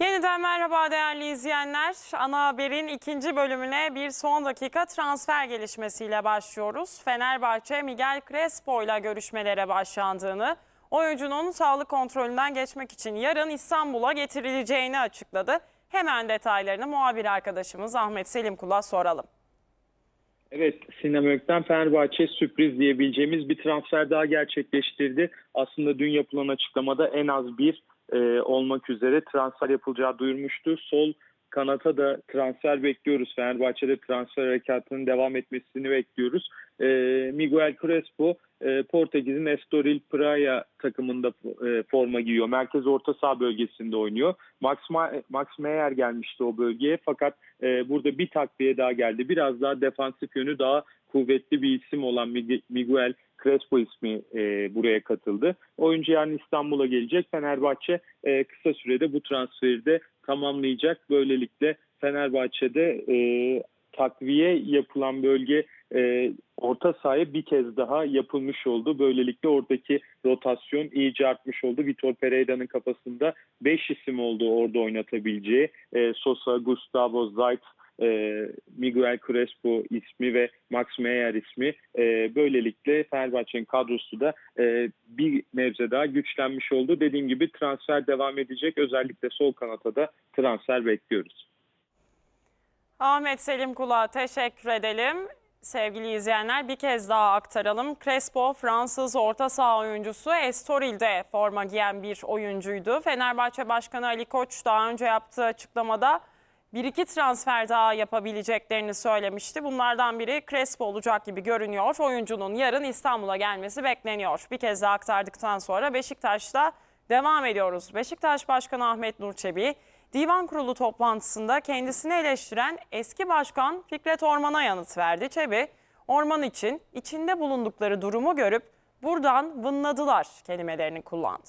Yeniden merhaba değerli izleyenler. Ana haberin ikinci bölümüne bir son dakika transfer gelişmesiyle başlıyoruz. Fenerbahçe Miguel Crespo ile görüşmelere başlandığını, oyuncunun sağlık kontrolünden geçmek için yarın İstanbul'a getirileceğini açıkladı. Hemen detaylarını muhabir arkadaşımız Ahmet Selim Kul'a soralım. Evet Sinem Ökten Fenerbahçe sürpriz diyebileceğimiz bir transfer daha gerçekleştirdi. Aslında dün yapılan açıklamada en az bir e, olmak üzere transfer yapılacağı duyurmuştu. Sol kanata da transfer bekliyoruz. Fenerbahçe'de transfer harekatının devam etmesini bekliyoruz. E, Miguel Crespo e, Portekiz'in Estoril Praia takımında e, forma giyiyor. Merkez orta saha bölgesinde oynuyor. Max, Ma- Max Meyer gelmişti o bölgeye fakat e, burada bir takviye daha geldi. Biraz daha defansif yönü daha kuvvetli bir isim olan Mig- Miguel Crespo ismi e, buraya katıldı. Oyuncu yani İstanbul'a gelecek. Fenerbahçe e, kısa sürede bu transferi de tamamlayacak. Böylelikle Fenerbahçe'de e, takviye yapılan bölge e, orta sahaya bir kez daha yapılmış oldu. Böylelikle oradaki rotasyon iyice artmış oldu. Vitor Pereira'nın kafasında 5 isim oldu orada oynatabileceği. E, Sosa, Gustavo, Zayt, e, Miguel Crespo ismi ve Max Meyer ismi. E, böylelikle Fenerbahçe'nin kadrosu da e, bir nebze daha güçlenmiş oldu. Dediğim gibi transfer devam edecek. Özellikle sol kanata da transfer bekliyoruz. Ahmet Selim Kul'a teşekkür edelim. Sevgili izleyenler bir kez daha aktaralım. Crespo Fransız orta saha oyuncusu Estoril'de forma giyen bir oyuncuydu. Fenerbahçe Başkanı Ali Koç daha önce yaptığı açıklamada bir iki transfer daha yapabileceklerini söylemişti. Bunlardan biri Crespo olacak gibi görünüyor. Oyuncunun yarın İstanbul'a gelmesi bekleniyor. Bir kez daha aktardıktan sonra Beşiktaş'ta devam ediyoruz. Beşiktaş Başkanı Ahmet Nur Çebi, Divan Kurulu toplantısında kendisini eleştiren eski başkan Fikret Orman'a yanıt verdi. Çebi, Orman için içinde bulundukları durumu görüp buradan vınladılar kelimelerini kullandı.